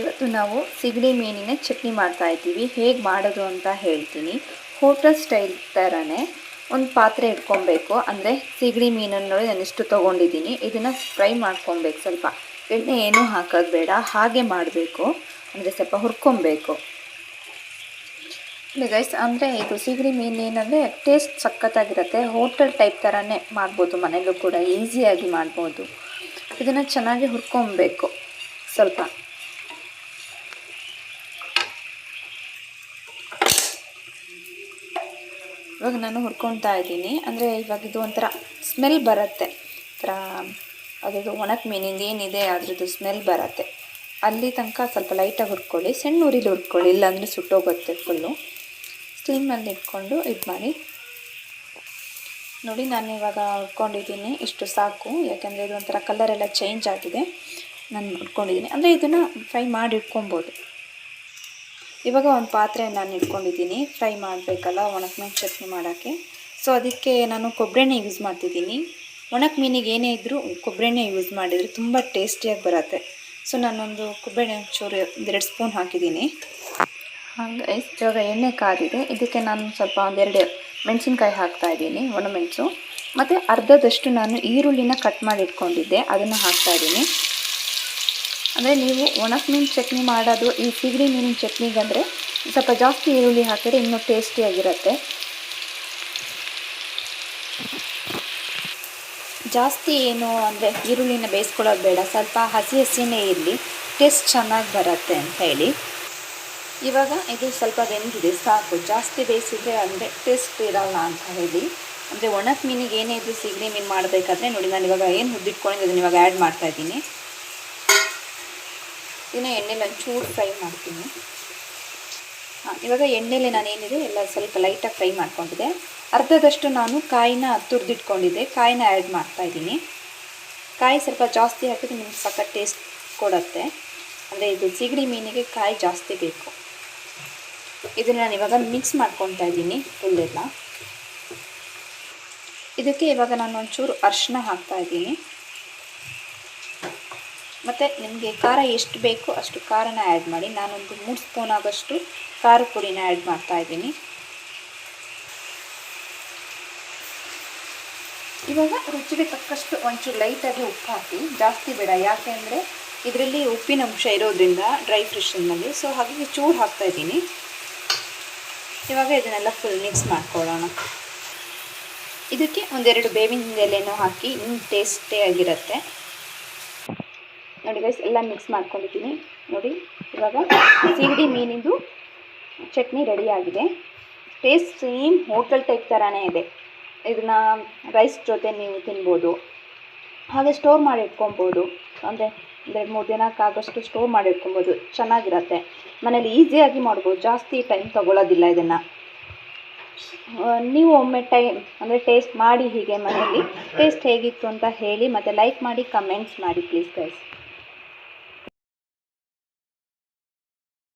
ಇವತ್ತು ನಾವು ಸಿಗಡಿ ಮೀನಿನ ಚಟ್ನಿ ಮಾಡ್ತಾ ಇದ್ದೀವಿ. ಹೇಗೆ ಮಾಡೋದು ಅಂತ ಹೇಳ್ತೀನಿ. ಹೋಟೆಲ್ ಸ್ಟೈಲ್ ಥರನೇ ಒಂದು ಪಾತ್ರೆ ಇಟ್ಕೊಬೇಕು. ಅಂದರೆ ಸಿಗಡಿ ಮೀನನ್ನು ನೋಡಿ ನಾನು ಇಷ್ಟು ತೊಗೊಂಡಿದ್ದೀನಿ. ಇದನ್ನು ಫ್ರೈ ಮಾಡ್ಕೊಬೇಕು. ಸ್ವಲ್ಪ ಎಣ್ಣೆ ಏನೂ ಹಾಕೋದು ಬೇಡ. ಹಾಗೆ ಮಾಡಬೇಕು. ಅಂದರೆ ಸ್ವಲ್ಪ ಹುರ್ಕೊಬೇಕು. ಗೈಸ್ ಅಂದರೆ ಇದು ಸಿಗಡಿ ಮೀನು ಏನಂದರೆ ಟೇಸ್ಟ್ ಸಖತ್ತಾಗಿರುತ್ತೆ. ಹೋಟೆಲ್ ಟೈಪ್ ಥರನೇ ಮಾಡ್ಬೋದು. ಮನೆಯಲ್ಲೂ ಕೂಡ ಈಸಿಯಾಗಿ ಮಾಡ್ಬೋದು. ಇದನ್ನು ಚೆನ್ನಾಗಿ ಹುರ್ಕೊಬೇಕು. ಸ್ವಲ್ಪ. ಇವಾಗ ನಾನು ಹುರ್ಕೊತಾ ಇದ್ದೀನಿ. ಅಂದರೆ ಇವಾಗ ಇದು ಒಂಥರ ಸ್ಮೆಲ್ ಬರುತ್ತೆ. ಥರ ಅದ್ರದ್ದು ಒಣಕ್ ಮೀನಿಂದ ಏನಿದೆ ಅದ್ರದ್ದು ಸ್ಮೆಲ್ ಬರುತ್ತೆ. ಅಲ್ಲಿ ತನಕ ಸ್ವಲ್ಪ ಲೈಟಾಗಿ ಹುರ್ಕೊಳ್ಳಿ. ಸಣ್ಣ ಉರಿಲಿ ಹುರ್ಕೊಳ್ಳಿ. ಇಲ್ಲಾಂದರೆ ಸುಟ್ಟೋಗುತ್ತೆ ಫುಲ್ಲು ಸ್ಟೀಮಲ್ಲಿ ಇಟ್ಕೊಂಡು ಇದು ಮಾಡಿ. ನೋಡಿ, ನಾನು ಇವಾಗ ಹುರ್ಕೊಂಡಿದ್ದೀನಿ. ಇಷ್ಟು ಸಾಕು. ಯಾಕೆಂದರೆ ಇದು ಒಂಥರ ಕಲರ್ ಎಲ್ಲ ಚೇಂಜ್ ಆಗಿದೆ. ನಾನು ಹುರ್ಕೊಂಡಿದ್ದೀನಿ. ಅಂದರೆ ಇದನ್ನು ಫ್ರೈ ಮಾಡಿ ಇಟ್ಕೊಬೋದು ಇವಾಗ ಒಂದು ಪಾತ್ರೆ ನಾನು ಇಟ್ಕೊಂಡಿದ್ದೀನಿ. ಫ್ರೈ ಮಾಡಬೇಕಲ್ಲ, ಒಣಕ್ ಮೀನು ಚಟ್ನಿ ಮಾಡೋಕ್ಕೆ. ಸೊ ಅದಕ್ಕೆ ನಾನು ಕೊಬ್ಬರೆಣ್ಣೆ ಯೂಸ್ ಮಾಡ್ತಿದ್ದೀನಿ. ಒಣಕ್ಕೆ ಮೀನಿಗೆ ಏನೇ ಇದ್ದರೂ ಕೊಬ್ಬರೆಣ್ಣೆ ಯೂಸ್ ಮಾಡಿದರೆ ತುಂಬ ಟೇಸ್ಟಿಯಾಗಿ ಬರುತ್ತೆ. ಸೊ ನಾನೊಂದು ಕೊಬ್ಬರೆಣ್ಣೆ ಒಂಚೂರು ಎರಡು ಸ್ಪೂನ್ ಹಾಕಿದ್ದೀನಿ. ಹಂಗೆ ಇವಾಗ ಎಣ್ಣೆ ಕಾದಿದೆ. ಇದಕ್ಕೆ ನಾನು ಸ್ವಲ್ಪ ಒಂದೆರಡು ಮೆಣಸಿನ್ಕಾಯಿ ಹಾಕ್ತಾ ಇದ್ದೀನಿ, ಒಣಮೆಣಸು. ಮತ್ತು ಅರ್ಧದಷ್ಟು ನಾನು ಈರುಳ್ಳಿನ ಕಟ್ ಮಾಡಿ ಇಟ್ಕೊಂಡಿದ್ದೆ. ಅದನ್ನು ಹಾಕ್ತಾ ಇದ್ದೀನಿ. ಅಂದರೆ ನೀವು ಒಣಕ್ ಮೀನು ಚಟ್ನಿ ಮಾಡೋದು, ಈ ಸಿಗಡಿ ಮೀನಿನ ಚಟ್ನಿಗಂದರೆ ಸ್ವಲ್ಪ ಜಾಸ್ತಿ ಈರುಳ್ಳಿ ಹಾಕಿದ್ರೆ ಇನ್ನೂ ಟೇಸ್ಟಿಯಾಗಿರುತ್ತೆ ಜಾಸ್ತಿ ಏನು ಅಂದರೆ ಈರುಳ್ಳಿನ ಬೇಯಿಸ್ಕೊಳ್ಳೋದು ಬೇಡ, ಸ್ವಲ್ಪ ಹಸಿ ಹಸಿನೇ ಇರಲಿ ಟೇಸ್ಟ್ ಚೆನ್ನಾಗಿ ಬರುತ್ತೆ ಅಂತ ಹೇಳಿ. ಇವಾಗ ಇದು ಸ್ವಲ್ಪ ಬೆಂದಿದೆ, ಸಾಕು. ಜಾಸ್ತಿ ಬೇಯಿಸಿದ್ರೆ ಅಂದರೆ ಟೇಸ್ಟ್ ಇರಲ್ಲ ಅಂತ ಹೇಳಿ. ಅಂದರೆ ಒಣಕ್ ಮೀನಿಗೆ ಏನೇ ಇದ್ರೂ ಸಿಗಡಿ ಮೀನು ಮಾಡಬೇಕಾದ್ರೆ ನೋಡಿ ನಾನು ಇವಾಗ ಏನು ಹುದ್ದಿಟ್ಕೊಂಡಿದ್ದೀನಿ ಇವಾಗ ಆ್ಯಡ್ ಮಾಡ್ತಾಯಿದ್ದೀನಿ ಇದನ್ನ ಎಣ್ಣೆಲಿ ಒಂಚೂರು ಫ್ರೈ ಮಾಡ್ತೀನಿ. ಹಾಂ, ಇವಾಗ ಎಣ್ಣೆಲಿ ನಾನು ಏನಿದೆ ಎಲ್ಲ ಸ್ವಲ್ಪ ಲೈಟಾಗಿ ಫ್ರೈ ಮಾಡ್ಕೊಂಡಿದ್ದೆ. ಅರ್ಧದಷ್ಟು ನಾನು ಕಾಯಿನ ತುರಿದಿಟ್ಕೊಂಡಿದ್ದೆ. ಕಾಯಿನ ಆ್ಯಡ್ ಮಾಡ್ತಾಯಿದ್ದೀನಿ ಕಾಯಿ ಸ್ವಲ್ಪ ಜಾಸ್ತಿ ಹಾಕಿದ್ರೆ ನಿಮ್ಗೆ ಸಖತ್ ಟೇಸ್ಟ್ ಕೊಡುತ್ತೆ. ಅಂದರೆ ಇದು ಸಿಗಡಿ ಮೀನಿಗೆ ಕಾಯಿ ಜಾಸ್ತಿ ಬೇಕು. ಇದನ್ನು ನಾನು ಇವಾಗ ಮಿಕ್ಸ್ ಮಾಡ್ಕೊತಾ ಇದ್ದೀನಿ ಫುಲ್ಲೆಲ್ಲ ಇದಕ್ಕೆ ಇವಾಗ ನಾನು ಒಂಚೂರು ಅರಿಶಿನ ಹಾಕ್ತಾಯಿದ್ದೀನಿ ಮತ್ತು ನಿಮಗೆ ಖಾರ ಎಷ್ಟು ಬೇಕೋ ಅಷ್ಟು ಖಾರನ ಆ್ಯಡ್ ಮಾಡಿ. ನಾನೊಂದು ಮೂರು ಸ್ಪೂನ್ ಆಗೋಷ್ಟು ಖಾರ ಪುಡಿನ ಆ್ಯಡ್ ಮಾಡ್ತಾ ಇದ್ದೀನಿ. ಇವಾಗ ರುಚಿಗೆ ತಕ್ಕಷ್ಟು ಒಂಚೂರು ಲೈಟಾಗಿ ಉಪ್ಪು ಹಾಕಿ. ಜಾಸ್ತಿ ಬೇಡ, ಯಾಕೆ ಅಂದರೆ ಇದರಲ್ಲಿ ಉಪ್ಪಿನ ಅಂಶ ಇರೋದ್ರಿಂದ ಡ್ರೈ ಫ್ರಿಷನ್ನಲ್ಲಿ ಸೊ ಹಾಗಾಗಿ ಚೂರು ಹಾಕ್ತಾ ಇದ್ದೀನಿ. ಇವಾಗ ಇದನ್ನೆಲ್ಲ ಫುಲ್ ಮಿಕ್ಸ್ ಮಾಡ್ಕೊಳ್ಳೋಣ. ಇದಕ್ಕೆ ಒಂದೆರಡು ಬೇವಿನ ಎಲೆನೂ ಹಾಕಿ, ಇನ್ನು ಟೇಸ್ಟೇ ಆಗಿರುತ್ತೆ. ನೋಡಿ ಗೈಸ್ ಎಲ್ಲ ಮಿಕ್ಸ್ ಮಾಡ್ಕೊಂಡಿದ್ದೀನಿ. ನೋಡಿ, ಇವಾಗ ಸಿಗಡಿ ಮೀನಿಂದು ಚಟ್ನಿ ರೆಡಿ ಆಗಿದೆ. ಟೇಸ್ಟ್ ಸೇಮ್ ಹೋಟೆಲ್ ಟೈಪ್ ಥರನೇ ಇದೆ. ಇದನ್ನು ರೈಸ್ ಜೊತೆ ನೀವು ತಿನ್ಬೋದು. ಹಾಗೆ ಸ್ಟೋರ್ ಮಾಡಿ ಇಟ್ಕೊಬೋದು. ಅಂದರೆ ಎರಡು ಮೂರು ದಿನಕ್ಕಾಗಷ್ಟು ಸ್ಟೋರ್ ಮಾಡಿ ಇಟ್ಕೊಬೋದು. ಚೆನ್ನಾಗಿರತ್ತೆ. ಮನೇಲಿ ಈಸಿಯಾಗಿ ಮಾಡ್ಬೋದು. ಜಾಸ್ತಿ ಟೈಮ್ ತೊಗೊಳೋದಿಲ್ಲ ಇದನ್ನು. ನೀವು ಒಮ್ಮೆ ಟೈಮ್ ಅಂದರೆ ಟೇಸ್ಟ್ ಮಾಡಿ ಹೀಗೆ ಮನೇಲಿ. ಟೇಸ್ಟ್ ಹೇಗಿತ್ತು ಅಂತ ಹೇಳಿ, ಮತ್ತು ಲೈಕ್ ಮಾಡಿ ಕಮೆಂಟ್ಸ್ ಮಾಡಿ ಪ್ಲೀಸ್ ಗೈಸ್